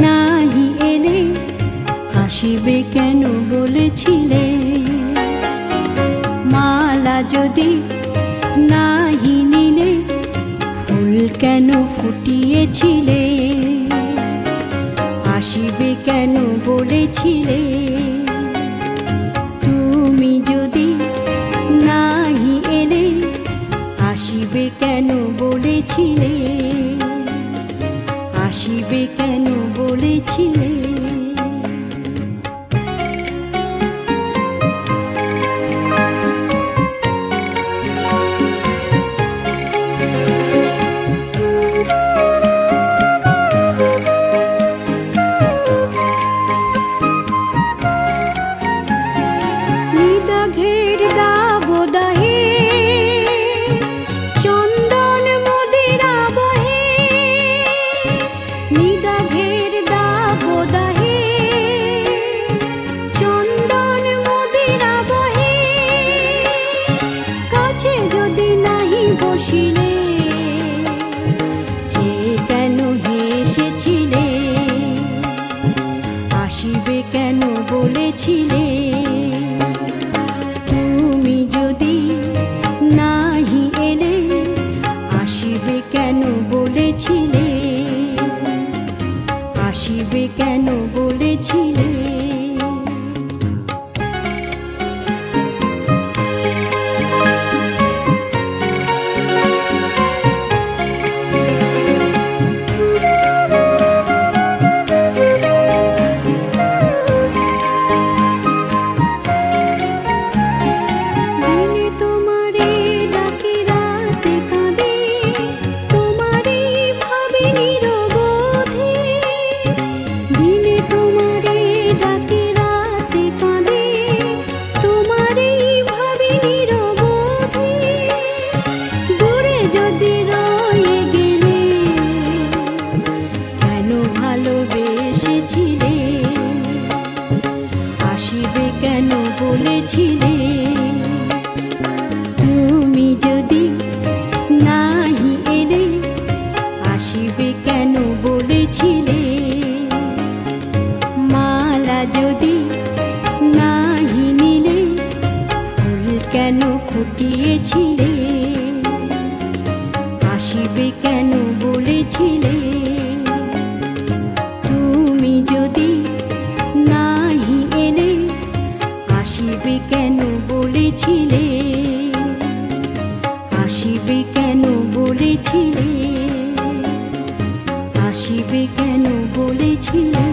নাহি এলে আসিবে কেন বলেছিলে? মালা যদি নাহি নিলে, ফুল কেন ফুটিয়েছিলে? আসিবে কেন বলেছিলে? তুমি যদি নাহি এলে আসিবে কেন বলেছিলে? কেন বলেছিলে? কেন বলেছিলে? তুমি যদি নাহি এলে আসিবে কেন বলেছিলে? আসিবে কেন বলেছিলে? কেন বলেছিলে? তুমি যদি নাহি এলে আসিবে কেন বলেছিলে? মালা যদি নাহি নিলে ফুল কেন ফুটিয়েছিলে? বলেছিলে? আসিবে কেন বলেছিলে? আসিবে কেন বলেছিলে?